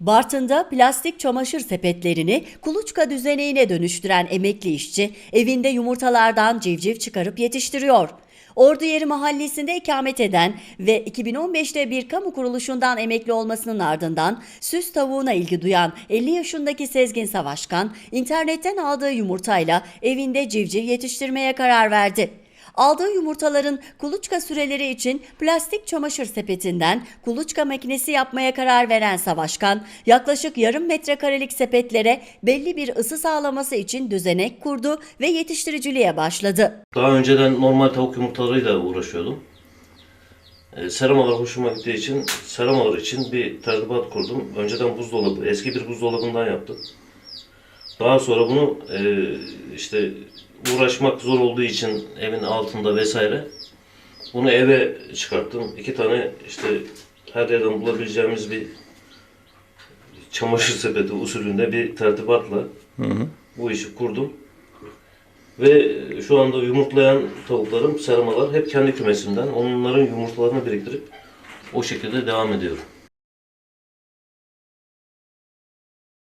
Bartın'da plastik çamaşır sepetlerini kuluçka düzeneğine dönüştüren emekli işçi evinde yumurtalardan civciv çıkarıp yetiştiriyor. Orduyeri mahallesinde ikamet eden ve 2015'te bir kamu kuruluşundan emekli olmasının ardından süs tavuğuna ilgi duyan 50 yaşındaki Sezgin Savaşkan internetten aldığı yumurtayla evinde civciv yetiştirmeye karar verdi. Aldığı yumurtaların kuluçka süreleri için plastik çamaşır sepetinden kuluçka makinesi yapmaya karar veren Savaşkan, yaklaşık yarım metrekarelik sepetlere belli bir ısı sağlaması için düzenek kurdu ve yetiştiriciliğe başladı. Daha önceden normal tavuk yumurtalarıyla uğraşıyordum. E, seramalar hoşuma gittiği için seramalar için bir tertibat kurdum. Önceden buzdolabı, eski bir buzdolabından yaptım. Daha sonra bunu e, işte uğraşmak zor olduğu için evin altında vesaire bunu eve çıkarttım. İki tane işte her yerden bulabileceğimiz bir çamaşır sepeti usulünde bir tertibatla bu işi kurdum. Ve şu anda yumurtlayan tavuklarım, sermalar hep kendi kümesimden. Onların yumurtalarını biriktirip o şekilde devam ediyorum.